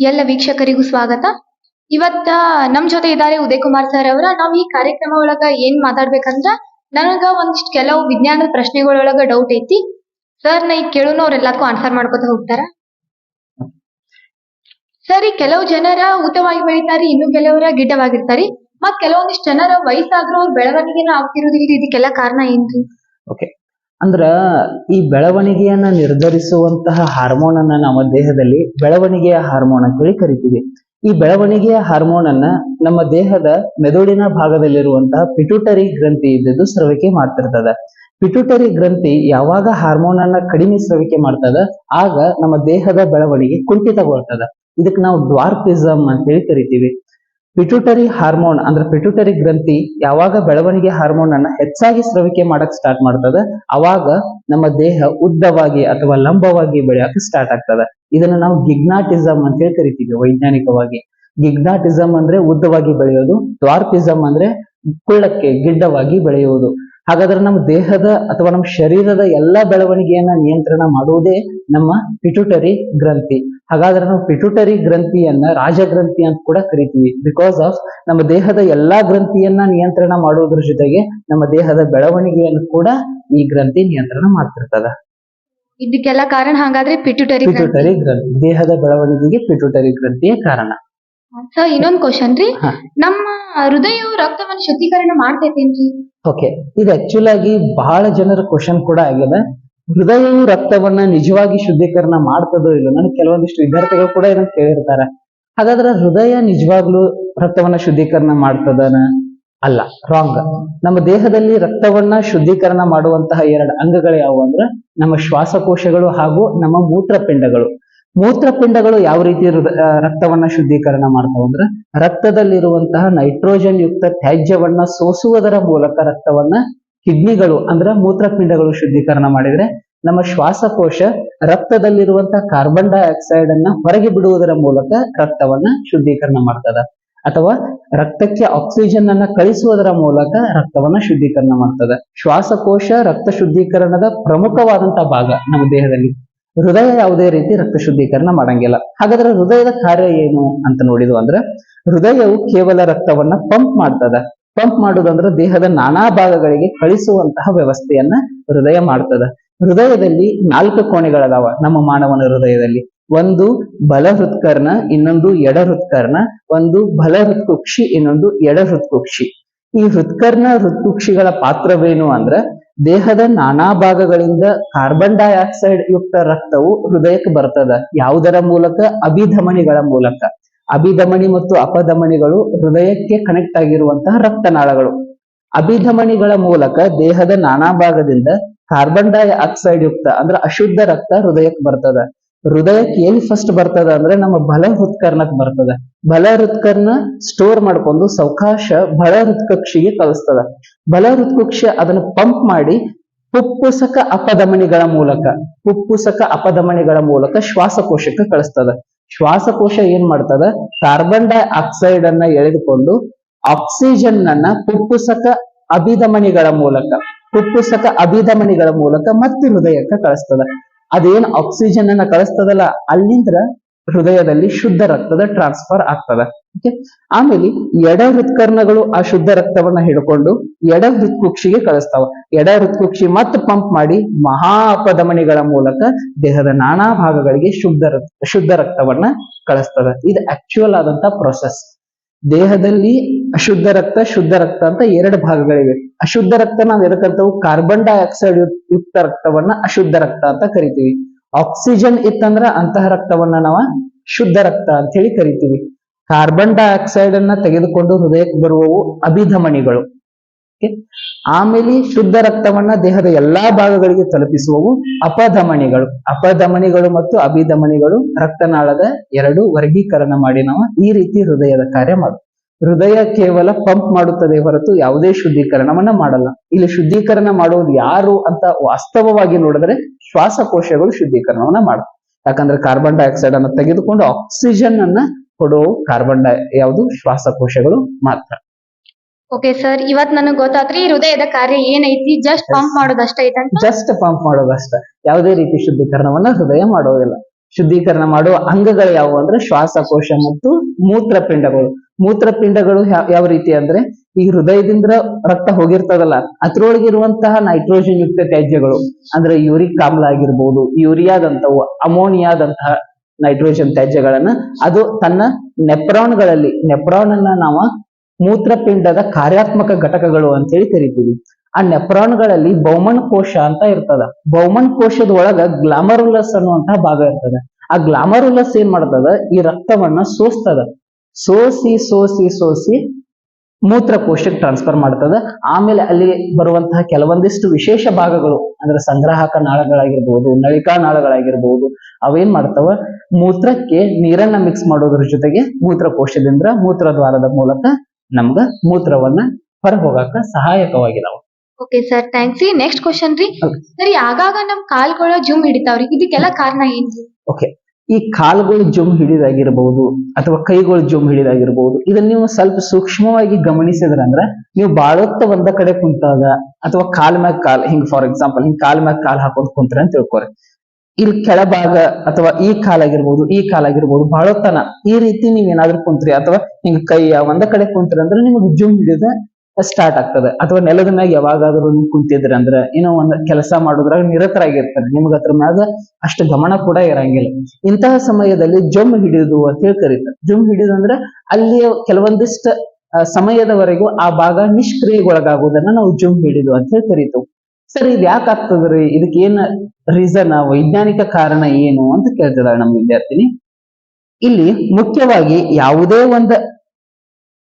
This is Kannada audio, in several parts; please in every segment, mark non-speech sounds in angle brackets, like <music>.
ಎಲ್ಲ ವೀಕ್ಷಕರಿಗೂ ಸ್ವಾಗತ. ಇವತ್ತ ನಮ್ ಜೊತೆ ಇದ್ದಾರೆ ಉದಯ್ ಕುಮಾರ್ ಸರ್ ಅವರ. ನಾವ್ ಈ ಕಾರ್ಯಕ್ರಮ ಒಳಗ ಏನ್ ಮಾತಾಡ್ಬೇಕಂದ್ರ ನನಗ ಒಂದಿಷ್ಟು ಕೆಲವು ವಿಜ್ಞಾನದ ಪ್ರಶ್ನೆಗಳೊಳಗ ಡೌಟ್ ಐತಿ. ಸರ್ ನಾ ಈಗ ಕೇಳೋನು ಅವ್ರೆಲ್ಲಕ್ಕೂ ಆನ್ಸರ್ ಮಾಡ್ಕೊತ ಹೋಗ್ತಾರ. ಸರ್ ಈ ಕೆಲವು ಜನರ ಉತ್ತಮವಾಗಿ ಬೆಳಿತಾರಿ, ಇನ್ನು ಕೆಲವರ ಗಿಡ್ಡವಾಗಿರ್ತಾರಿ. ಮತ್ ಕೆಲವೊಂದಿಷ್ಟು ಜನರ ವಯಸ್ಸಾದ್ರೂ ಅವ್ರ ಬೆಳವಣಿಗೆನ ಆಗ್ತಿರೋದಿಲ್ಲ ಇದಕ್ಕೆಲ್ಲ ಕಾರಣ ಏನ್ರಿ? ಓಕೆ ಅಂದ್ರ ಈ ಬೆಳವಣಿಗೆಯನ್ನ ನಿರ್ಧರಿಸುವಂತಹ ಹಾರ್ಮೋನ್ ಅನ್ನ ನಮ್ಮ ದೇಹದಲ್ಲಿ ಬೆಳವಣಿಗೆಯ ಹಾರ್ಮೋನ್ ಅಂತ ಹೇಳಿ ಕರಿತೀವಿ. ಈ ಬೆಳವಣಿಗೆಯ ಹಾರ್ಮೋನ್ ಅನ್ನ ನಮ್ಮ ದೇಹದ ಮೆದುಳಿನ ಭಾಗದಲ್ಲಿರುವಂತಹ ಪಿಟ್ಯೂಟರಿ ಗ್ರಂಥಿ ಇದ್ದದ್ದು ಸ್ರವಿಕೆ ಮಾಡ್ತಿರ್ತದ. ಪಿಟ್ಯೂಟರಿ ಗ್ರಂಥಿ ಯಾವಾಗ ಹಾರ್ಮೋನ್ ಅನ್ನ ಕಡಿಮೆ ಸ್ರವಿಕೆ ಮಾಡ್ತದ, ಆಗ ನಮ್ಮ ದೇಹದ ಬೆಳವಣಿಗೆ ಕುಂಠಿತಗೊಳ್ತದ. ಇದಕ್ಕೆ ನಾವು ಅಂತ ಹೇಳಿ ಕರಿತೀವಿ. ಪಿಟ್ಯೂಟರಿ ಹಾರ್ಮೋನ್ ಅಂದ್ರೆ ಪಿಟ್ಯೂಟರಿ ಗ್ರಂಥಿ ಯಾವಾಗ ಬೆಳವಣಿಗೆ ಹಾರ್ಮೋನ್ ಅನ್ನ ಹೆಚ್ಚಾಗಿ ಸ್ರವಿಕೆ ಮಾಡಕ್ ಸ್ಟಾರ್ಟ್ ಮಾಡ್ತದ, ಅವಾಗ ನಮ್ಮ ದೇಹ ಉದ್ದವಾಗಿ ಅಥವಾ ಲಂಬವಾಗಿ ಬೆಳೆಯಕ್ಕೆ ಸ್ಟಾರ್ಟ್ ಆಗ್ತದ. ಇದನ್ನ ನಾವು ಗಿಗ್ನಾಟಿಸಮ್ ಅಂತ ಹೇಳಿ ಕರಿತೀವಿ ವೈಜ್ಞಾನಿಕವಾಗಿ. ಗಿಗ್ನಾಟಿಸಮ್ ಅಂದ್ರೆ ಉದ್ದವಾಗಿ ಬೆಳೆಯೋದು ಡ್ವಾರ್ಫಿಸಮ್ ಅಂದ್ರೆ ಕುಳ್ಳಕ್ಕೆ ಗಿಡ್ಡವಾಗಿ ಬೆಳೆಯುವುದು ಹಾಗಾದ್ರೆ ನಮ್ಮ ದೇಹದ ಅಥವಾ ನಮ್ಮ ಶರೀರದ ಎಲ್ಲಾ ಬೆಳವಣಿಗೆಯನ್ನ ನಿಯಂತ್ರಣ ಮಾಡುವುದೇ ನಮ್ಮ ಪಿಟುಟರಿ ಗ್ರಂಥಿ. ಹಾಗಾದ್ರೆ ನಾವು ಪಿಟುಟರಿ ಗ್ರಂಥಿಯನ್ನ ರಾಜಗ್ರಂಥಿ ಅಂತ ಕೂಡ ಕರಿತೀವಿ. ಬಿಕಾಸ್ ಆಫ್ ನಮ್ಮ ದೇಹದ ಎಲ್ಲಾ ಗ್ರಂಥಿಯನ್ನ ನಿಯಂತ್ರಣ ಮಾಡುವುದರ ಜೊತೆಗೆ ನಮ್ಮ ದೇಹದ ಬೆಳವಣಿಗೆಯನ್ನು ಕೂಡ ಈ ಗ್ರಂಥಿ ನಿಯಂತ್ರಣ ಮಾಡ್ತಿರ್ತದ. ಇದಕ್ಕೆಲ್ಲ ಕಾರಣ ಹಾಗಾದ್ರೆ ಪಿಟುಟರಿ ಪಿಟ್ಯೂಟರಿ ಗ್ರಂಥಿ. ದೇಹದ ಬೆಳವಣಿಗೆಗೆ ಪಿಟುಟರಿ ಗ್ರಂಥಿಯೇ ಕಾರಣ. ಸರ್ ಇನ್ನೊಂದ್ ಕ್ವಶನ್ ರೀ. ಹಾ. ನಮ್ಮ ಹೃದಯವು ರಕ್ತವನ್ನು ಶುದ್ಧೀಕರಣ ಮಾಡ್ತೈತೇನ್ರಿ? ಓಕೆ ಇದು ಆಕ್ಚುಲ್ ಆಗಿ ಬಹಳ ಜನರ ಕ್ವಶನ್ ಕೂಡ ಆಗಿದೆ. ಹೃದಯವು ರಕ್ತವನ್ನ ನಿಜವಾಗಿ ಶುದ್ಧೀಕರಣ ಮಾಡ್ತದೋ ಇಲ್ಲ? ನನಗೆ ಕೆಲವೊಂದಿಷ್ಟು ವಿದ್ಯಾರ್ಥಿಗಳು ಕೂಡ ಇದನ್ನ ಕೇಳಿರ್ತಾರೆ. ಹಾಗಾದ್ರೆ ಹೃದಯ ನಿಜವಾಗ್ಲೂ ರಕ್ತವನ್ನ ಶುದ್ಧೀಕರಣ ಮಾಡ್ತದನ? ಅಲ್ಲ. ರಾಂಗ್ ನಮ್ಮ ದೇಹದಲ್ಲಿ ರಕ್ತವನ್ನ ಶುದ್ಧೀಕರಣ ಮಾಡುವಂತಹ ಎರಡು ಅಂಗಗಳು ಯಾವುವು ಅಂದ್ರೆ ನಮ್ಮ ಶ್ವಾಸಕೋಶಗಳು ಹಾಗೂ ನಮ್ಮ ಮೂತ್ರಪಿಂಡಗಳು. ಮೂತ್ರಪಿಂಡಗಳು ಯಾವ ರೀತಿ ರಕ್ತವನ್ನ ಶುದ್ಧೀಕರಣ ಮಾಡ್ತಾವ ಅಂದ್ರೆ ರಕ್ತದಲ್ಲಿರುವಂತಹ ನೈಟ್ರೋಜನ್ ಯುಕ್ತ ತ್ಯಾಜ್ಯವನ್ನ ಸೋಸುವುದರ ಮೂಲಕ ರಕ್ತವನ್ನ ಕಿಡ್ನಿಗಳು ಅಂದ್ರೆ ಮೂತ್ರಪಿಂಡಗಳು ಶುದ್ಧೀಕರಣ ಮಾಡಿದ್ರೆ ನಮ್ಮ ಶ್ವಾಸಕೋಶ ರಕ್ತದಲ್ಲಿರುವಂತಹ ಕಾರ್ಬನ್ ಡೈಆಕ್ಸೈಡ್ ಅನ್ನ ಹೊರಗೆ ಬಿಡುವುದರ ಮೂಲಕ ರಕ್ತವನ್ನ ಶುದ್ಧೀಕರಣ ಮಾಡ್ತದ. ಅಥವಾ ರಕ್ತಕ್ಕೆ ಆಕ್ಸಿಜನ್ ಅನ್ನ ಕಳಿಸುವುದರ ಮೂಲಕ ರಕ್ತವನ್ನ ಶುದ್ಧೀಕರಣ ಮಾಡ್ತದೆ. ಶ್ವಾಸಕೋಶ ರಕ್ತ ಶುದ್ಧೀಕರಣದ ಪ್ರಮುಖವಾದಂತಹ ಭಾಗ ನಮ್ಮ ದೇಹದಲ್ಲಿ. ಹೃದಯ ಯಾವುದೇ ರೀತಿ ರಕ್ತ ಶುದ್ಧೀಕರಣ ಮಾಡಂಗಿಲ್ಲ. ಹಾಗಾದ್ರೆ ಹೃದಯದ ಕಾರ್ಯ ಏನು ಅಂತ ನೋಡಿದ್ವು ಅಂದ್ರೆ, ಹೃದಯವು ಕೇವಲ ರಕ್ತವನ್ನ ಪಂಪ್ ಮಾಡ್ತದ. ಪಂಪ್ ಮಾಡುದಂದ್ರೆ ದೇಹದ ನಾನಾ ಭಾಗಗಳಿಗೆ ಕಳಿಸುವಂತಹ ವ್ಯವಸ್ಥೆಯನ್ನ ಹೃದಯ ಮಾಡ್ತದ. ಹೃದಯದಲ್ಲಿ ನಾಲ್ಕು ಕೋಣೆಗಳದಾವ ನಮ್ಮ ಮಾನವನ ಹೃದಯದಲ್ಲಿ. ಒಂದು ಬಲ ಹೃತ್ಕರ್ಣ ಇನ್ನೊಂದು ಎಡ ಹೃತ್ಕರ್ಣ ಒಂದು ಬಲ ಹೃತ್ಕುಕ್ಷಿ ಇನ್ನೊಂದು ಎಡ ಹೃತ್ಕುಕ್ಷಿ ಈ ಹೃತ್ಕರ್ಣ ಹೃತ್ಕುಕ್ಷಿಗಳ ಪಾತ್ರವೇನು ಅಂದ್ರೆ ದೇಹದ ನಾನಾ ಭಾಗಗಳಿಂದ ಕಾರ್ಬನ್ ಡೈಆಕ್ಸೈಡ್ ಯುಕ್ತ ರಕ್ತವು ಹೃದಯಕ್ಕೆ ಬರ್ತದ. ಯಾವುದರ ಮೂಲಕ? ಅಭಿಧಮನಿಗಳ ಮೂಲಕ. ಅಭಿಧಮನಿ ಮತ್ತು ಅಪಧಮನಿಗಳು ಹೃದಯಕ್ಕೆ ಕನೆಕ್ಟ್ ಆಗಿರುವಂತಹ ರಕ್ತನಾಳಗಳು. ಅಭಿಧಮನಿಗಳ ಮೂಲಕ ದೇಹದ ನಾನಾ ಭಾಗದಿಂದ ಕಾರ್ಬನ್ ಡೈಆಕ್ಸೈಡ್ ಯುಕ್ತ ಅಂದ್ರೆ ಅಶುದ್ಧ ರಕ್ತ ಹೃದಯಕ್ಕೆ ಬರ್ತದ. ಹೃದಯಕ್ಕೆ ಎಲ್ಲಿ ಫಸ್ಟ್ ಬರ್ತದ ಅಂದ್ರೆ ನಮ್ಮ ಬಲ ಹೃತ್ಕರ್ಣಕ್ ಬರ್ತದ. ಬಲ ಹೃತ್ಕರ್ಣ ಸ್ಟೋರ್ ಮಾಡ್ಕೊಂಡು ಸಾವಕಾಶ ಬಲ ಹೃತ್ಕಕ್ಷಿಗೆ ಕಲಿಸ್ತದ ಬಲ ಹೃತ್ಕಕ್ಷಿ ಅದನ್ನ ಪಂಪ್ ಮಾಡಿ ಪುಪ್ಪುಸಕ ಅಪಧಮನಿಗಳ ಮೂಲಕ ಪುಪ್ಪುಸಕ ಅಪಧಮನಿಗಳ ಮೂಲಕ ಶ್ವಾಸಕೋಶಕ್ಕೆ ಕಳಿಸ್ತದ. ಶ್ವಾಸಕೋಶ ಏನ್ ಮಾಡ್ತದ? ಕಾರ್ಬನ್ ಡೈಆಕ್ಸೈಡ್ ಅನ್ನ ಎಳೆದುಕೊಂಡು ಆಕ್ಸಿಜನ್ ಅನ್ನ ಪುಪ್ಪುಸಕ ಅಭಿಧಮನಿಗಳ ಮೂಲಕ ಪುಪ್ಪುಸಕ ಅಭಿಧಮನಿಗಳ ಮೂಲಕ ಮತ್ತೆ ಹೃದಯಕ್ಕೆ ಕಳಿಸ್ತದ. ಅದೇನ್ ಆಕ್ಸಿಜನ್ ಅನ್ನ ಕಳಿಸ್ತದಲ್ಲ ಅಲ್ಲಿಂದ ಹೃದಯದಲ್ಲಿ ಶುದ್ಧ ರಕ್ತದ ಟ್ರಾನ್ಸ್ಫರ್ ಆಗ್ತದ. ಓಕೆ ಆಮೇಲೆ ಎಡ ಹೃತ್ಕರ್ಣಗಳು ಆ ಶುದ್ಧ ರಕ್ತವನ್ನ ಹಿಡ್ಕೊಂಡು ಎಡ ಹೃತ್ಕುಕ್ಷಿಗೆ ಕಳಿಸ್ತಾವ. ಎಡ ಹೃತ್ಕುಕ್ಷಿ ಮತ್ತೆ ಪಂಪ್ ಮಾಡಿ ಮಹಾ ಅಪಧಮನಿಗಳ ಮೂಲಕ ದೇಹದ ನಾನಾ ಭಾಗಗಳಿಗೆ ಶುದ್ಧ ರಕ್ತ, ಶುದ್ಧ ರಕ್ತವನ್ನ ಕಳಿಸ್ತದ. ಇದು ಆಕ್ಚುಯಲ್ ಆದಂತ ಪ್ರೊಸೆಸ್ ದೇಹದಲ್ಲಿ ಅಶುದ್ಧ ರಕ್ತ, ಶುದ್ಧ ರಕ್ತ ಅಂತ ಎರಡು ಭಾಗಗಳಿವೆ. ಅಶುದ್ಧ ರಕ್ತ ನಾವ್ ಎದಕ್ಕಂತವು ಕಾರ್ಬನ್ ಡೈಆಕ್ಸೈಡ್ ಯುಕ್ತ ರಕ್ತವನ್ನ ಅಶುದ್ಧ ರಕ್ತ ಅಂತ ಕರಿತೀವಿ. ಆಕ್ಸಿಜನ್ ಇತ್ತಂದ್ರ ಅಂತಹ ರಕ್ತವನ್ನ ನಾವ ಶುದ್ಧ ರಕ್ತ ಅಂತ ಹೇಳಿ ಕರಿತೀವಿ. ಕಾರ್ಬನ್ ಡೈಆಕ್ಸೈಡ್ ಅನ್ನ ತೆಗೆದುಕೊಂಡು ಹೃದಯಕ್ಕೆ ಬರುವವು ಅಭಿಧಮನಿಗಳು. ಆಮೇಲೆ ಶುದ್ಧ ರಕ್ತವನ್ನ ದೇಹದ ಎಲ್ಲಾ ಭಾಗಗಳಿಗೆ ತಲುಪಿಸುವವು ಅಪಧಮನಿಗಳು. ಅಪಧಮನಿಗಳು ಮತ್ತು ಅಭಿಧಮನಿಗಳು ರಕ್ತನಾಳದ ಎರಡು ವರ್ಗೀಕರಣ ಮಾಡಿ ನಾವು ಈ ರೀತಿ ಹೃದಯದ ಕಾರ್ಯ ಮಾಡು. ಹೃದಯ ಕೇವಲ ಪಂಪ್ ಮಾಡುತ್ತದೆ ಹೊರತು ಯಾವುದೇ ಶುದ್ಧೀಕರಣವನ್ನ ಮಾಡಲ್ಲ. ಇಲ್ಲಿ ಶುದ್ಧೀಕರಣ ಮಾಡೋದು ಯಾರು ಅಂತ ವಾಸ್ತವವಾಗಿ ನೋಡಿದ್ರೆ ಶ್ವಾಸಕೋಶಗಳು ಶುದ್ಧೀಕರಣವನ್ನ ಮಾಡ ಯಾಕಂದ್ರೆ ಕಾರ್ಬನ್ ಡೈಆಕ್ಸೈಡ್ ಅನ್ನ ತೆಗೆದುಕೊಂಡು ಆಕ್ಸಿಜನ್ ಅನ್ನ ಕೊಡೋ ಕಾರ್ಬನ್ ಡೈ ಯಾವುದು? ಶ್ವಾಸಕೋಶಗಳು ಮಾತ್ರ. ಓಕೆ ಸರ್ ಇವತ್ ನನಗೆ ಗೊತ್ತಾತ್ರಿ ಹೃದಯದ ಕಾರ್ಯ ಏನೈತಿ? ಜಸ್ಟ್ ಪಂಪ್ ಮಾಡೋದಷ್ಟ ಜಸ್ಟ್ ಪಂಪ್ ಮಾಡೋದಷ್ಟ. ಯಾವುದೇ ರೀತಿ ಶುದ್ಧೀಕರಣವನ್ನ ಹೃದಯ ಮಾಡೋದಿಲ್ಲ. ಶುದ್ಧೀಕರಣ ಮಾಡುವ ಅಂಗಗಳು ಯಾವುವು ಅಂದ್ರೆ ಶ್ವಾಸಕೋಶ ಮತ್ತು ಮೂತ್ರಪಿಂಡಗಳು. ಮೂತ್ರಪಿಂಡಗಳು ಯಾವ ರೀತಿ ಅಂದ್ರೆ ಈ ಹೃದಯದಿಂದ ರಕ್ತ ಹೋಗಿರ್ತದಲ್ಲ, ಅದ್ರೊಳಗಿರುವಂತಹ ನೈಟ್ರೋಜನ್ ಯುಕ್ತ ತ್ಯಾಜ್ಯಗಳು, ಅಂದ್ರೆ ಯೂರಿಕ್ ಆಮ್ಲ ಆಗಿರ್ಬೋದು ಯೂರಿಯಾದಂತವು ಅಮೋನಿಯಾದಂತಹ ನೈಟ್ರೋಜನ್ ತ್ಯಾಜ್ಯಗಳನ್ನ, ಅದು ತನ್ನ ನೆಪ್ರಾನ್ಗಳಲ್ಲಿ ನೆಪ್ರಾನ್ ಅನ್ನ ನಾವು ಮೂತ್ರಪಿಂಡದ ಕಾರ್ಯಾತ್ಮಕ ಘಟಕಗಳು ಅಂತ ಹೇಳಿ ಕರಿತೀವಿ. ಆ ನೆಪ್ರಾನ್ಗಳಲ್ಲಿ ಬೌಮನ್ ಕೋಶ ಅಂತ ಇರ್ತದ. ಬೌಮನ್ ಕೋಶದ ಒಳಗ ಗ್ಲಾಮರುಲಸ್ ಅನ್ನುವಂತಹ ಭಾಗ ಇರ್ತದ. ಆ ಗ್ಲಾಮರುಲಸ್ ಏನ್ ಮಾಡ್ತದ? ಈ ರಕ್ತವನ್ನ ಸೋಸ್ತದ. ಸೋಸಿ ಸೋಸಿ ಸೋಸಿ ಮೂತ್ರಕೋಶಕ್ಕೆ ಟ್ರಾನ್ಸ್ಫರ್ ಮಾಡ್ತದ. ಆಮೇಲೆ ಅಲ್ಲಿ ಬರುವಂತಹ ಕೆಲವೊಂದಿಷ್ಟು ವಿಶೇಷ ಭಾಗಗಳು, ಅಂದ್ರೆ ಸಂಗ್ರಾಹಕ ನಾಳಗಳಾಗಿರ್ಬಹುದು ನಳಿಕಾ ನಾಳಗಳಾಗಿರ್ಬಹುದು ಅವೇನ್ ಮಾಡ್ತಾವ? ಮೂತ್ರಕ್ಕೆ ನೀರನ್ನ ಮಿಕ್ಸ್ ಮಾಡೋದ್ರ ಜೊತೆಗೆ ಮೂತ್ರಕೋಶದಿಂದ ಮೂತ್ರದ್ವಾರದ ಮೂಲಕ ನಮ್ಗ ಮೂತ್ರವನ್ನ ಹೊರ ಹೋಗಾಕ ಸಹಾಯಕವಾಗಿದಾವ. ಓಕೆ ಸರ್ ಥ್ಯಾಂಕ್ಸ್ ರೀ ನೆಕ್ಸ್ಟ್ ಕ್ವಶನ್ ರೀ. Okay. ಸರಿ ಆಗಾಗ ನಮ್ ಕಾಲ್ಗಳ ಜುಮ್ ಹಿಡಿತಾವ್ರಿ. ಇದಕ್ಕೆಲ್ಲ ಕಾರಣ ಏನ್ರಿ? ಓಕೆ ಈ ಕಾಲುಗಳು ಜುಮ್ ಹಿಡಿದಾಗಿರಬಹುದು ಅಥವಾ ಕೈಗಳು ಜುಮ್ ಹಿಡಿದಾಗಿರಬಹುದು ಇದನ್ನ ನೀವು ಸ್ವಲ್ಪ ಸೂಕ್ಷ್ಮವಾಗಿ ಗಮನಿಸಿದ್ರಂದ್ರ ನೀವು ಬಾಳೊತ್ತ ಒಂದ ಕಡೆ ಕುಂತಾಗ ಅಥವಾ ಕಾಲ್ ಮ್ಯಾಗ ಕಾಲ್ ಹಿಂಗ್ ಫಾರ್ ಎಕ್ಸಾಂಪಲ್ ಹಿಂಗ್ ಕಾಲ್ ಮ್ಯಾಗ ಕಾಲ್ ಹಾಕೊಂಡ್ ಕುಂತ್ರ ಅಂತ ತಿಳ್ಕೊರಿ. ಇಲ್ಲಿ ಕೆಳಭಾಗ ಅಥವಾ ಈ ಕಾಲಾಗಿರ್ಬೋದು ಈ ಕಾಲಾಗಿರ್ಬೋದು ಬಾಳೊತ್ತನ ಈ ರೀತಿ ನೀವ್ ಏನಾದ್ರೂ ಕುಂತ್ರಿ ಅಥವಾ ಹಿಂಗ್ ಕೈಯ ಒಂದ ಕಡೆ ಕುಂತ್ರಿ ಅಂದ್ರೆ ನಿಮಗೆ ಜುಮ್ ಹಿಡಿದ ಸ್ಟಾರ್ಟ್ ಆಗ್ತದೆ. ಅಥವಾ ನೆಲದ ಮ್ಯಾಗ ಯಾವಾಗಾದ್ರೂ ಕುಂತಿದ್ರೆ ಅಂದ್ರ ಏನೋ ಒಂದ್ ಕೆಲಸ ಮಾಡೋದ್ರಾಗ ನಿರತರಾಗಿರ್ತಾರೆ ನಿಮ್ಗ ಅದ್ರ ಮ್ಯಾಗ ಅಷ್ಟು ಗಮನ ಕೂಡ ಇರಂಗಿಲ್ಲ. ಇಂತಹ ಸಮಯದಲ್ಲಿ ಜಮ್ ಹಿಡಿದು ಅಂತ ಹೇಳಿ ಕರೀತಾರೆ. ಜಮ್ ಹಿಡಿದು ಅಂದ್ರೆ ಅಲ್ಲಿ ಕೆಲವೊಂದಿಷ್ಟ ಸಮಯದವರೆಗೂ ಆ ಭಾಗ ನಿಷ್ಕ್ರಿಯೆಗೊಳಗಾಗುವುದನ್ನ ನಾವು ಜಮ್ ಹಿಡಿದು ಅಂತ ಹೇಳಿ ಕರೀತೇವೆ. ಸರಿ, ಇದು ಯಾಕೆ ಆಗ್ತದ್ರಿ? ಇದಕ್ಕೆ ಏನ್ ರೀಸನ್ ವೈಜ್ಞಾನಿಕ ಕಾರಣ ಏನು ಅಂತ ಕೇಳ್ತಿದ್ದಾರೆ ನಮ್ಮ ವಿದ್ಯಾರ್ಥಿನಿ. ಇಲ್ಲಿ ಮುಖ್ಯವಾಗಿ ಯಾವುದೇ ಒಂದು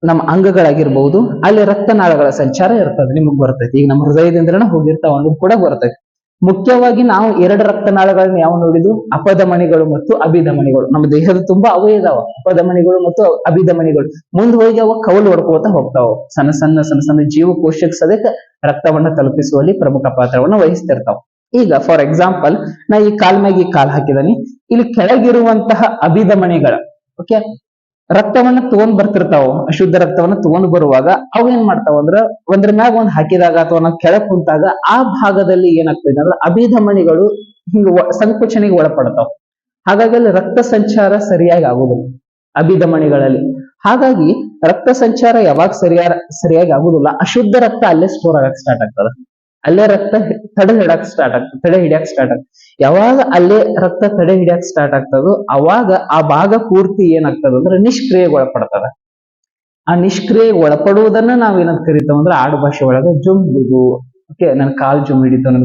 ನಮ್ಮ ಅಂಗಗಳಾಗಿರ್ಬಹುದು ಅಲ್ಲಿ ರಕ್ತನಾಳಗಳ ಸಂಚಾರ ಇರ್ತದೆ, ನಿಮಗ್ ಬರ್ತೈತಿ. ಈಗ ನಮ್ಮ ಹೃದಯದಿಂದನೇ ಹೋಗಿರ್ತಾವ ಅನ್ನೋದು ಕೂಡ ಬರ್ತೈತಿ. ಮುಖ್ಯವಾಗಿ ನಾವು ಎರಡು ರಕ್ತನಾಳಗಳನ್ನ ಯಾವ ನೋಡಿದ್ರು ಅಪಧಮನಿಗಳು ಮತ್ತು ಅಭಿಧಮನಿಗಳು. ನಮ್ಮ ದೇಹದ ತುಂಬಾ ಅವೇ ಇದಾವ. ಅಪಧಮನಿಗಳು ಮತ್ತು ಅಭಿಧಮನಿಗಳು. ಮುಂದ್ ಹೋಗಿ ಅವ ಕವಲು ಹೊಡ್ಕೋತ ಹೋಗ್ತಾವ. ಸಣ್ಣ ಸಣ್ಣ ಸಣ್ಣ ಸಣ್ಣ ಜೀವಕೋಶಕ್ಕೆ ಸದಕ ರಕ್ತವನ್ನ ತಲುಪಿಸುವಲ್ಲಿ ಪ್ರಮುಖ ಪಾತ್ರವನ್ನ ವಹಿಸ್ತಿರ್ತಾವ. ಈಗ ಫಾರ್ ಎಕ್ಸಾಂಪಲ್ ನಾ ಈ ಕಾಲ್ ಮ್ಯಾಗ ಈ ಕಾಲ್ ಹಾಕಿದನಿ. ಇಲ್ಲಿ ಕೆಳಗಿರುವಂತಹ ಅಭಿಧಮನಿಗಳ ಓಕೆ ರಕ್ತವನ್ನ ತಗೊಂಡ್ ಬರ್ತಿರ್ತಾವ, ಅಶುದ್ಧ ರಕ್ತವನ್ನ ತಗೊಂಡ್ ಬರುವಾಗ ಅವು ಏನ್ ಮಾಡ್ತಾವ ಅಂದ್ರ ಒಂದ್ರ ಮ್ಯಾಗ ಒಂದ್ ಹಾಕಿದಾಗ ಅಥವಾ ನಾವು ಕೆಳಕ್ ಕುಂತಾಗ ಆ ಭಾಗದಲ್ಲಿ ಏನಾಗ್ತದೆ ಅಂದ್ರೆ ಅಭಿಧಮನಿಗಳು ಹಿಂಗ ಸಂಕುಚನೆಗೆ ಒಳಪಡ್ತಾವ. ಹಾಗಾಗಿ ಅಲ್ಲಿ ರಕ್ತ ಸಂಚಾರ ಸರಿಯಾಗಿ ಆಗುದಿಲ್ಲ ಅಭಿಧಮನಿಗಳಲ್ಲಿ. ಹಾಗಾಗಿ ರಕ್ತ ಸಂಚಾರ ಯಾವಾಗ ಸರಿಯಾದ ಸರಿಯಾಗಿ ಆಗುದಿಲ್ಲ. ಅಶುದ್ಧ ರಕ್ತ ಅಲ್ಲೇ ಸ್ಟೋರ್ ಆಗಕ್ ಸ್ಟಾರ್ಟ್ ಆಗ್ತದ. ಅಲ್ಲೇ ರಕ್ತ ತಡೆ ಹಿಡಕ್ ಸ್ಟಾರ್ಟ್ ಆಗ್ತದೆ ತಡೆ ಹಿಡಿಯಕ್ ಸ್ಟಾರ್ಟ್ ಆಗ್ತದೆ ಯಾವಾಗ ಅಲ್ಲೇ ರಕ್ತ ತಡೆ ಹಿಡಿಯಕ್ ಸ್ಟಾರ್ಟ್ ಆಗ್ತದೋ ಅವಾಗ ಆ ಭಾಗ ಪೂರ್ತಿ ಏನಾಗ್ತದ ಅಂದ್ರೆ ನಿಷ್ಕ್ರಿಯೆಗೊಳಪಡ್ತದ. ಆ ನಿಷ್ಕ್ರಿಯೆ ಒಳಪಡುವುದನ್ನ ನಾವ್ ಏನಂತ ಕರಿತಾವ ಅಂದ್ರೆ ಆಡು ಭಾಷೆ ಒಳಗ ಓಕೆ ನನ್ ಕಾಲ್ ಜುಮ್ ಹಿಡಿತು ನನ್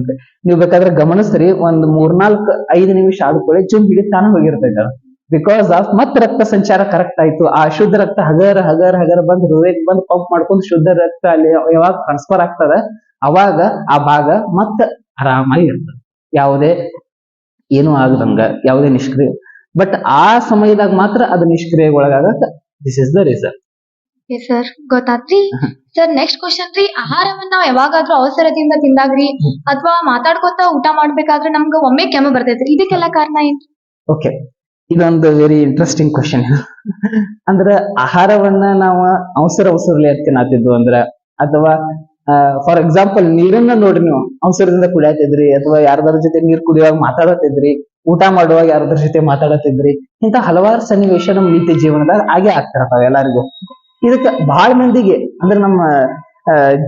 ನೀವು ಬೇಕಾದ್ರೆ ಗಮನಿಸ್ರಿ, ಒಂದ್ ಮೂರ್ನಾಲ್ಕು ಐದು ನಿಮಿಷ ಆದ್ಕೊಳ್ಳಿ ಜುಮ್ ಹಿಡಿತಾನ ಹೋಗಿರ್ತೈತೆ ಬಿಕಾಸ್ ಆಫ್ ಮತ್ತೆ ರಕ್ತ ಸಂಚಾರ ಕರೆಕ್ಟ್ ಆಯ್ತು. ಆ ಶುದ್ಧ ರಕ್ತ ಹಗರ್ ಹಗರ್ ಹಗರ್ ಬಂದ್ ಹೃದಯಕ್ಕೆ ಬಂದ್ ಪಂಪ್ ಮಾಡ್ಕೊಂಡು ಶುದ್ಧ ರಕ್ತ ಅಲ್ಲಿ ಯಾವಾಗ ಟ್ರಾನ್ಸ್ಫರ್ ಆಗ್ತದ ಅವಾಗ ಆ ಭಾಗ ಮತ್ತ ಆರಾಮಾಗಿ ಇರ್ತದೆ. ಯಾವುದೇ ಏನು ಆಗದಂಗ ಯಾವುದೇ ನಿಷ್ಕ್ರಿಯ. ಬಟ್ ಆ ಸಮಯದಾಗ ಮಾತ್ರ ಅದು ನಿಷ್ಕ್ರಿಯೆಗೊಳಗಾಗತ್ತ. This is the reason sir ಗೊತ್ತಾತ್ರಿ? Sir next question ರೀ. ಆಹಾರವನ್ನ ನಾವ್ ಯಾವಾಗಾದ್ರೂ ಅವಸರದಿಂದ ತಿಂದಾಗ್ರಿ ಅಥವಾ ಮಾತಾಡ್ಕೊತ ಊಟ ಮಾಡ್ಬೇಕಾದ್ರೆ ನಮ್ಗ ಒಮ್ಮೆ ಕೆಮ್ಮ ಬರ್ತೈತ್ರಿ. ಇದಕ್ಕೆಲ್ಲ ಕಾರಣ ಏನ್ರಿ? ಓಕೆ ಇದೊಂದು ವೆರಿ ಇಂಟ್ರೆಸ್ಟಿಂಗ್ ಕ್ವಶನ್ ಅಂದ್ರ ಆಹಾರವನ್ನ ನಾವು ಅವಸರ ಅವಸರಲಿ ತಿನ್ನಾತಿದ್ವು ಅಂದ್ರ, ಅಥವಾ ಫಾರ್ ಎಕ್ಸಾಂಪಲ್ ನೀರನ್ನ ನೋಡ್ರಿ ನೀವು, ಅವಸರದಿಂದ ಕುಡಿಯತಿದ್ರಿ ಅಥವಾ ಯಾರದಾರ ಜೊತೆ ನೀರ್ ಕುಡಿಯುವಾಗ ಮಾತಾಡತಿದ್ರಿ ಊಟ ಮಾಡುವಾಗ ಯಾರದ್ರ ಜೊತೆ ಮಾತಾಡತಿದ್ರಿ ಇಂತ ಹಲವಾರು ಸನ್ನಿವೇಶ ನಮ್ಮ ನಿತ್ಯ ಜೀವನದಾಗ ಆಗೇ ಆಗ್ತಿರ್ತಾವ ಎಲ್ಲರಿಗೂ. ಇದಕ್ಕ ಬಹಳ ಮಂದಿಗೆ, ಅಂದ್ರೆ ನಮ್ಮ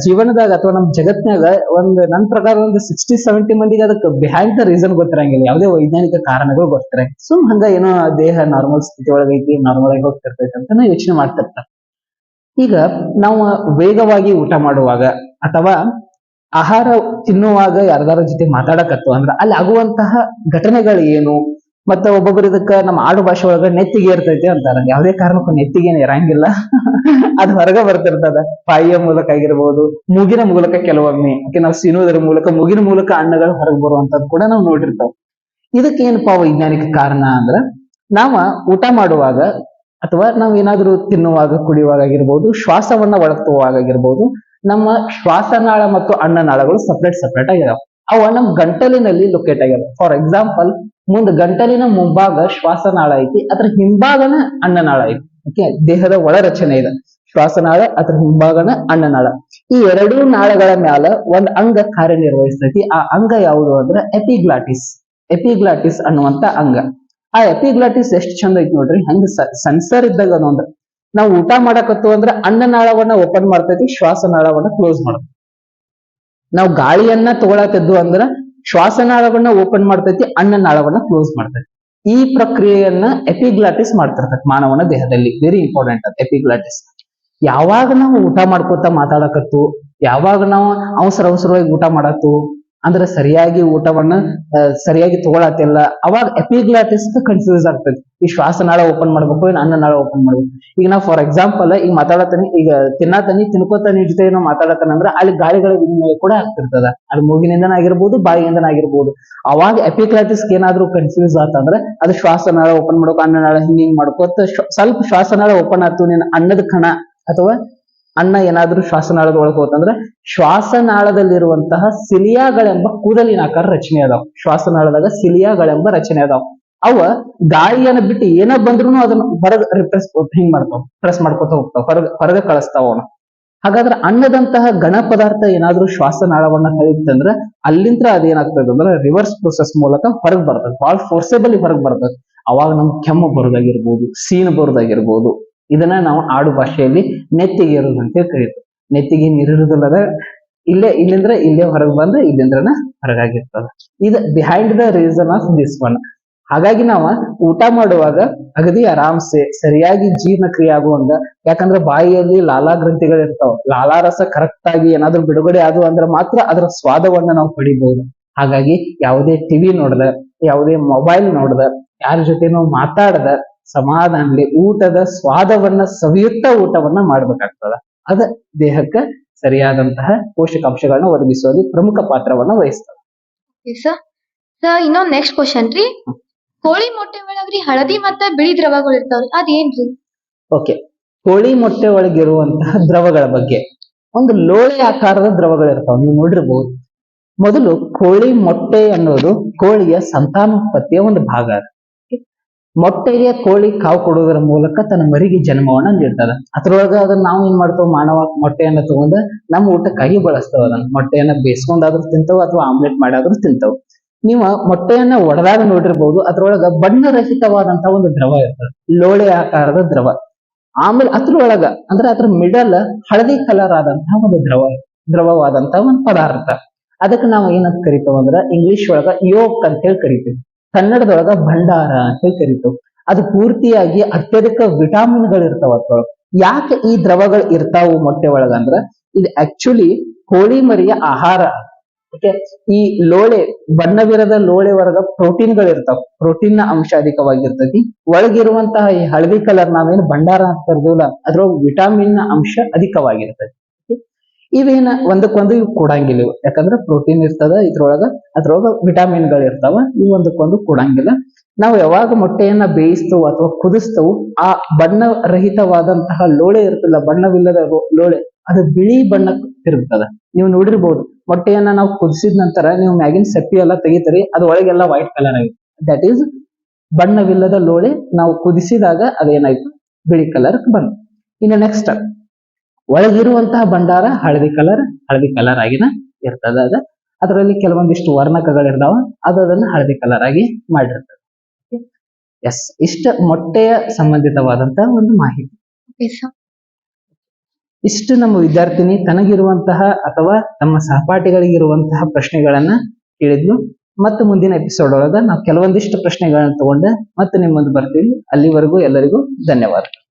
ಜೀವನದಾಗ ಅಥವಾ ನಮ್ಮ ಜಗತ್ನಾಗ ಒಂದ್ ನನ್ ಪ್ರಕಾರ ಒಂದು ಸಿಕ್ಸ್ಟಿ ಸೆವೆಂಟಿ ಮಂದಿಗೆ ಅದಕ್ಕೆ ಬಿಹೈಂಡ್ ದ ರೀಸನ್ ಗೊತ್ತಿರಂಗಿಲ್ಲ. ಯಾವುದೇ ವೈಜ್ಞಾನಿಕ ಕಾರಣಗಳು ಗೊತ್ತಿರಂಗ ಸುಮ್ ಹಂಗ ಏನೋ ದೇಹ ನಾರ್ಮಲ್ ಸ್ಥಿತಿ ಒಳಗೈತಿ ನಾರ್ಮಲ್ ಆಗಿ ಹೋಗ್ತಿರ್ತೈತಿ ಅಂತ ಯೋಚನೆ ಮಾಡ್ತಿರ್ತಾರೆ. ಈಗ ನಾವು ವೇಗವಾಗಿ ಊಟ ಮಾಡುವಾಗ ಅಥವಾ ಆಹಾರ ತಿನ್ನುವಾಗ ಯಾರ್ದಾರ ಜೊತೆ ಮಾತಾಡಕತ್ತು ಅಂದ್ರ ಅಲ್ಲಿ ಆಗುವಂತಹ ಘಟನೆಗಳು ಏನು? ಮತ್ತೆ ಒಬ್ಬೊಬ್ಬರು ಇದಕ್ಕ ನಮ್ಮ ಆಡು ಭಾಷೆ ಒಳಗ ನೆತ್ತಿಗೆ ಇರ್ತೈತಿ ಅಂತಾರ. ಯಾವುದೇ ಕಾರಣಕ್ಕೂ ನೆತ್ತಿಗೆ ಇರಂಗಿಲ್ಲ. <laughs> ಅದು ಹೊರಗೆ ಬರ್ತಿರ್ತದ. ಪಾಯಿಯ ಮೂಲಕ ಆಗಿರ್ಬೋದು, ಮೂಗಿನ ಮೂಲಕ ಕೆಲವೊಮ್ಮೆ ಓಕೆ ನಾವು ಸಿನೋದ್ರ ಮೂಲಕ, ಮೂಗಿನ ಮೂಲಕ ಅಣ್ಣಗಳು ಹೊರಗೆ ಬರುವಂತದ್ದು ಕೂಡ ನಾವು ನೋಡಿರ್ತಾವ. ಇದಕ್ಕೆ ಏನಪ್ಪಾ ವೈಜ್ಞಾನಿಕ ಕಾರಣ ಅಂದ್ರ, ನಾವ ಊಟ ಮಾಡುವಾಗ ಅಥವಾ ನಾವ್ ಏನಾದ್ರೂ ತಿನ್ನುವಾಗ, ಕುಡಿಯುವಾಗ ಆಗಿರ್ಬೋದು, ಶ್ವಾಸವನ್ನ ಒಳಗ್ತುವಾಗ ಆಗಿರ್ಬೋದು, ನಮ್ಮ ಶ್ವಾಸನಾಳ ಮತ್ತು ಅಣ್ಣನಾಳಗಳು ಸಪ್ರೇಟ್ ಸಪ್ರೇಟ್ ಆಗಿದಾವ. ಅವ ನಮ್ ಗಂಟಲಿನಲ್ಲಿ ಲೊಕೇಟ್ ಆಗ್ಯಾವ ಫಾರ್ ಎಕ್ಸಾಂಪಲ್ ಮುಂದ್ ಗಂಟಲಿನ ಮುಂಭಾಗ ಶ್ವಾಸನಾಳ ಐತಿ, ಅದ್ರ ಹಿಂಭಾಗನ ಅನ್ನನಾಳ ಐತಿ. ಓಕೆ ದೇಹದ ಒಳ ರಚನೆ ಇದೆ. ಶ್ವಾಸನಾಳ, ಅದ್ರ ಹಿಂಭಾಗನ ಅನ್ನನಾಳ. ಈ ಎರಡೂ ನಾಳಗಳ ಮ್ಯಾಲ ಒಂದ್ ಅಂಗ ಕಾರ್ಯನಿರ್ವಹಿಸ್ತೈತಿ. ಆ ಅಂಗ ಯಾವುದು ಅಂದ್ರೆ ಎಪಿಗ್ಲಾಟಿಸ್ ಎಪಿಗ್ಲಾಟಿಸ್ ಅನ್ನುವಂತ ಅಂಗ. ಆ ಎಪಿಗ್ಲಾಟಿಸ್ ಎಷ್ಟು ಚಂದ ಐತಿ ನೋಡ್ರಿ? ಹಂಗ ಸೆನ್ಸರ್ ಇದ್ದಾಗ ಅದೊಂದ್. ನಾವು ಊಟ ಮಾಡಕತ್ತು ಅಂದ್ರೆ ಅನ್ನನಾಳವನ್ನ ಓಪನ್ ಮಾಡ್ತೈತಿ, ಶ್ವಾಸನಾಳವನ್ನ ಕ್ಲೋಸ್ ಮಾಡ್ತೈತಿ. ನಾವು ಗಾಳಿಯನ್ನ ತಗೊಳಕದ್ದು ಅಂದ್ರ ಶ್ವಾಸನಾಳವನ್ನ ಓಪನ್ ಮಾಡ್ತೈತಿ ಅನ್ನನಾಳವನ್ನ ಕ್ಲೋಸ್ ಮಾಡ್ತೈತಿ. ಈ ಪ್ರಕ್ರಿಯೆಯನ್ನ ಎಪಿಗ್ಲಾಟಿಸ್ ಮಾಡ್ತಿರ್ತಕ್ಕ ಮಾನವನ ದೇಹದಲ್ಲಿ. ವೆರಿ ಇಂಪಾರ್ಟೆಂಟ್ ಅದು ಎಪಿಗ್ಲಾಟಿಸ್ ಯಾವಾಗ ನಾವು ಊಟ ಮಾಡ್ಕೋತ ಮಾತಾಡಕತ್ತು, ಯಾವಾಗ ನಾವು ಅವಸರ ಅವಸರವಾಗಿ ಊಟ ಮಾಡತ್ತು ಅಂದ್ರೆ ಸರಿಯಾಗಿ ಊಟವನ್ನ ಸರಿಯಾಗಿ ತಗೊಳತಿಲ್ಲ ಅವಾಗ ಎಪಿಗ್ಲಾಟಿಸ್ ಕನ್ಫ್ಯೂಸ್ ಆಗ್ತದೆ. ಈ ಶ್ವಾಸನಾಳ ಓಪನ್ ಮಾಡ್ಬೇಕು ಏನ್ ಅನ್ನನಾಳ ಓಪನ್ ಮಾಡ್ಬೇಕು. ಈಗ ನಾವು ಫಾರ್ ಎಕ್ಸಾಂಪಲ್ ಈಗ ಮಾತಾಡತಾನೆ ಈಗ ತಿನ್ನತಾನಿ, ತಿನ್ಕೋತಾನಿ ಜೊತೆ ಏನೋ ಮಾತಾಡತನ ಅಂದ್ರೆ ಅಲ್ಲಿ ಗಾಳಿಗಳ ವಿನಿಮಯ ಕೂಡ ಆಗ್ತಿರ್ತದ. ಅಲ್ಲಿ ಮೂಗಿನಿಂದನ ಆಗಿರ್ಬೋದು, ಬಾಯಿಯಿಂದನ ಆಗಿರ್ಬೋದು. ಅವಾಗ ಎಪಿಗ್ಲಾಟಿಸ್ ಏನಾದ್ರೂ ಕನ್ಫ್ಯೂಸ್ ಆತಂದ್ರೆ ಅದು ಶ್ವಾಸನಾಳ ಓಪನ್ ಮಾಡ್ಬೇಕು ಅನ್ನನಾಳ ಹಿಂಗ್ ಹಿಂಗ್ ಮಾಡ್ಕೋತ ಸ್ವಲ್ಪ ಶ್ವಾಸನಾಳ ಓಪನ್ ಆತು, ನೀನ್ ಅನ್ನದ ಕಣ ಅಥವಾ ಅನ್ನ ಏನಾದ್ರೂ ಶ್ವಾಸನಾಳದ ಒಳಗೆ ಹೋತಂದ್ರೆ ಶ್ವಾಸನಾಳದಲ್ಲಿರುವಂತಹ ಸಿಲಿಯಾಗಳೆಂಬ ಕೂದಲಿನ ಆಕಾರ ರಚನೆ ಅದಾವ. ಶ್ವಾಸನಾಳದಾಗ ಸಿಲಿಯಾಗಳೆಂಬ ರಚನೆ ಅದಾವ. ಅವ ಗಾಳಿಯನ್ನ ಬಿಟ್ಟು ಏನ ಬಂದ್ರು ಅದನ್ನ ಹೊರಗೆ ರಿಪ್ರೆಸ್ ಹಿಂಗ್ ಮಾಡ್ತಾವ? ಪ್ರೆಸ್ ಮಾಡ್ಕೊತ ಹೋಗ್ತಾವ. ಹೊರಗ, ಹೊರಗೆ ಕಳಿಸ್ತಾವ ಅವನು. ಹಾಗಾದ್ರೆ ಅನ್ನದಂತಹ ಘನ ಪದಾರ್ಥ ಏನಾದ್ರೂ ಶ್ವಾಸನಾಳವನ್ನ ಕಳಿತಂದ್ರೆ ಅಲ್ಲಿಂದ ಅದೇನಾಗ್ತದೆ ಅಂದ್ರೆ ರಿವರ್ಸ್ ಪ್ರೊಸೆಸ್ ಮೂಲಕ ಹೊರಗೆ ಬರ್ತದೆ. ಬಹಳ ಫೋರ್ಸೇಬಲಿ ಹೊರಗೆ ಬರ್ತದೆ. ಅವಾಗ ನಮ್ಗೆ ಕೆಮ್ಮು ಬರೋದಾಗಿರ್ಬೋದು, ಸೀನ್ ಬರೋದಾಗಿರ್ಬೋದು. ಇದನ್ನ ನಾವು ಆಡು ಭಾಷೆಯಲ್ಲಿ ನೆತ್ತಿಗೆ ಇರೋದು ಅಂತ ಕರೀತೀವಿ. ನೆತ್ತಿಗೆ ನೀರಿರುದಿಲ್ಲದ ಇಲ್ಲೇ, ಇಲ್ಲಿಂದ್ರ ಇಲ್ಲೇ ಹೊರಗೆ ಬಂದ್ರೆ ಇಲ್ಲಿಂದ್ರನ ಹೊರಗಾಗಿರ್ತದ. ಇದು behind the reason of this one ಹಾಗಾಗಿ ನಾವ ಊಟ ಮಾಡುವಾಗ ಅಗದಿ ಆರಾಮ್ಸೆ, ಸರಿಯಾಗಿ ಜೀರ್ಣಕ್ರಿಯೆ ಆಗುವಂಗ. ಯಾಕಂದ್ರೆ ಬಾಯಿಯಲ್ಲಿ ಲಾಲಾ ಗ್ರಂಥಿಗಳು ಇರ್ತಾವ. ಲಾಲಾರಸ ಕರೆಕ್ಟ್ ಆಗಿ ಏನಾದ್ರೂ ಬಿಡುಗಡೆ ಆದು ಅಂದ್ರೆ ಮಾತ್ರ ಅದರ ಸ್ವಾದವನ್ನ ನಾವು ಪಡಿಬಹುದು ಹಾಗಾಗಿ ಯಾವುದೇ ಟಿವಿ ನೋಡ್ದ, ಯಾವುದೇ ಮೊಬೈಲ್ ನೋಡ್ದ, ಯಾರ ಜೊತೆನೂ ಮಾತಾಡದ ಸಮಾಧಾನಲಿ ಊಟದ ಸ್ವಾದವನ್ನ ಸವಿಯುತ್ತಾ ಊಟವನ್ನ ಮಾಡ್ಬೇಕಾಗ್ತದ. ಅದ ದೇಹಕ್ಕೆ ಸರಿಯಾದಂತಹ ಪೋಷಕಾಂಶಗಳನ್ನ ಒದಗಿಸುವಲ್ಲಿ ಪ್ರಮುಖ ಪಾತ್ರವನ್ನ ವಹಿಸ್ತದೆ. ಸರ್ ಇನ್ನೊಂದ್ ನೆಕ್ಸ್ಟ್ ಕ್ವಶನ್ ರೀ. ಕೋಳಿ ಮೊಟ್ಟೆ ಒಳಗ್ರಿ ಹಳದಿ ಮತ್ತ ಬಿಳಿ ದ್ರವಗಳು ಇರ್ತಾವ್ರಿ ಅದೇನ್ರಿ? ಓಕೆ ಕೋಳಿ ಮೊಟ್ಟೆ ಒಳಗಿರುವಂತಹ ದ್ರವಗಳ ಬಗ್ಗೆ. ಒಂದು ಲೋಳೆ ಆಕಾರದ ದ್ರವಗಳು ಇರ್ತಾವ ನೀವು ನೋಡಿರ್ಬಹುದು ಮೊದಲು ಕೋಳಿ ಮೊಟ್ಟೆ ಅನ್ನೋದು ಕೋಳಿಯ ಸಂತಾನೋತ್ಪತ್ತಿಯ ಒಂದು ಭಾಗ ಅದು. ಮೊಟ್ಟೆಗೆ ಕೋಳಿ ಕಾವು ಕೊಡುವುದರ ಮೂಲಕ ತನ್ನ ಮರಿಗೆ ಜನ್ಮವನ್ನ ನೀಡ್ತದ ಅದ್ರೊಳಗ ಅದನ್ನ ನಾವು ಏನ್ ಮಾಡ್ತೇವೆ? ಮಾನವ ಮೊಟ್ಟೆಯನ್ನ ತಗೊಂಡ ನಮ್ಮ ಊಟಕ್ಕಾಗಿ ಬಳಸ್ತೇವೆ ಅದನ್ನ. ಮೊಟ್ಟೆಯನ್ನ ಬೇಯಿಸ್ಕೊಂಡಾದ್ರೂ ತಿಂತವು ಅಥವಾ ಆಮ್ಲೆಟ್ ಮಾಡಾದ್ರೂ ತಿಂತವು. ನೀವು ಮೊಟ್ಟೆಯನ್ನ ಒಡೆದಾಗ ನೋಡಿರ್ಬಹುದು ಅದ್ರೊಳಗ ಬಣ್ಣರಹಿತವಾದಂತಹ ಒಂದು ದ್ರವ ಇರ್ತದೆ. ಲೋಳೆ ಆಕಾರದ ದ್ರವ. ಆಮೇಲೆ ಅದ್ರೊಳಗ ಅಂದ್ರೆ ಅದ್ರ ಮಿಡಲ್ ಹಳದಿ ಕಲರ್ ಆದಂತಹ ಒಂದು ದ್ರವ, ದ್ರವವಾದಂತಹ ಒಂದು ಪದಾರ್ಥ. ಅದಕ್ಕೆ ನಾವು ಏನಂತ ಕರಿತೇವೆ ಅಂದ್ರೆ ಇಂಗ್ಲಿಷ್ ಒಳಗ ಯೋಕ್ ಅಂತ ಹೇಳಿ ಕರಿತೀವಿ. ಕನ್ನಡದೊಳಗ ಭಂಡಾರ ಅಂತ ಹೇಳಿ ಅದು ಪೂರ್ತಿಯಾಗಿ ಅತ್ಯಧಿಕ ವಿಟಾಮಿನ್ಗಳು ಇರ್ತಾವ ಅದ್ರೊಳಗ. ಯಾಕೆ ಈ ದ್ರವಗಳು ಇರ್ತಾವು ಮೊಟ್ಟೆ ಒಳಗ ಅಂದ್ರ, ಇದು ಆಕ್ಚುಲಿ ಕೋಳಿ ಮರಿಯ ಆಹಾರ. ಓಕೆ ಈ ಲೋಳೆ, ಬಣ್ಣವಿರದ ಲೋಳೆ ಒಳಗ ಪ್ರೋಟೀನ್ಗಳು ಇರ್ತಾವ ಪ್ರೋಟೀನ್ನ ಅಂಶ ಅಧಿಕವಾಗಿರ್ತೈತಿ. ಒಳಗಿರುವಂತಹ ಈ ಹಳದಿ ಕಲರ್ ನಾವೇನು ಭಂಡಾರ ಅಂತ ಕರೆದಿಲ್ಲ ಅದ್ರೊಳಗೆ ವಿಟಾಮಿನ್ನ ಅಂಶ ಅಧಿಕವಾಗಿರ್ತೈತಿ? ಇವೇನ ಒಂದಕ್ಕೊಂದು ಇವು ಕೊಡಂಗಿಲ್ಲ ಇವು. ಯಾಕಂದ್ರೆ ಪ್ರೋಟೀನ್ ಇರ್ತದ, ಇದ್ರೊಳಗ ಅದ್ರೊಳಗ ವಿಟಾಮಿನ್ಗಳು ಇರ್ತಾವ, ಇವು ಒಂದಕ್ಕೊಂದು ಕೊಡಂಗಿಲ್ಲ. ನಾವು ಯಾವಾಗ ಮೊಟ್ಟೆಯನ್ನ ಬೇಯಿಸ್ತವು ಅಥವಾ ಕುದಿಸ್ತವು, ಆ ಬಣ್ಣ ರಹಿತವಾದಂತಹ ಲೋಳೆ ಇರ್ತಲ್ಲ ಬಣ್ಣವಿಲ್ಲದ ಲೋಳೆ, ಅದು ಬಿಳಿ ಬಣ್ಣ ತಿರುಗ್ತದ. ನೀವು ನೋಡಿರ್ಬೋದು, ಮೊಟ್ಟೆಯನ್ನ ನಾವು ಕುದಿಸಿದ ನಂತರ ನೀವು ಮ್ಯಾಗಿನ ಸೆಪ್ಪಿ ಎಲ್ಲ ತೆಗಿತೀರಿ, ಅದು ಒಳಗೆಲ್ಲ ವೈಟ್ ಕಲರ್ ಆಗಿದೆ ದಟ್ ಈಸ್ ಬಣ್ಣವಿಲ್ಲದ ಲೋಳೆ ನಾವು ಕುದಿಸಿದಾಗ ಅದೇನಾಯ್ತು? ಬಿಳಿ ಕಲರ್ ಬಂತು. ಇನ್ನು ನೆಕ್ಸ್ಟ್ ಒಳಗಿರುವಂತಹ ಭಂಡಾರ ಹಳದಿ ಕಲರ್ ಹಳದಿ ಕಲರ್ ಆಗಿನ ಇರ್ತದ ಅದ. ಅದರಲ್ಲಿ ಕೆಲವೊಂದಿಷ್ಟು ವರ್ಣಕಗಳಿರ್ತಾವ ಅದು ಅದನ್ನ ಹಳದಿ ಕಲರ್ ಆಗಿ ಮಾಡಿರ್ತದೆ. ಎಸ್ ಇಷ್ಟ ಮೊಟ್ಟೆಯ ಸಂಬಂಧಿತವಾದಂತಹ ಒಂದು ಮಾಹಿತಿ. ಇಷ್ಟು ನಮ್ಮ ವಿದ್ಯಾರ್ಥಿನಿ ತನಗಿರುವಂತಹ ಅಥವಾ ತಮ್ಮ ಸಹಪಾಠಿಗಳಿಗಿರುವಂತಹ ಪ್ರಶ್ನೆಗಳನ್ನ ಕೇಳಿದ್ಲು. ಮತ್ತೆ ಮುಂದಿನ ಎಪಿಸೋಡ್ ಒಳಗ ನಾವು ಕೆಲವೊಂದಿಷ್ಟು ಪ್ರಶ್ನೆಗಳನ್ನ ತಗೊಂಡು ಮತ್ತೆ ನಿಮ್ಮ ಮುಂದೆ ಬರ್ತೀವಿ. ಅಲ್ಲಿವರೆಗೂ ಎಲ್ಲರಿಗೂ ಧನ್ಯವಾದ.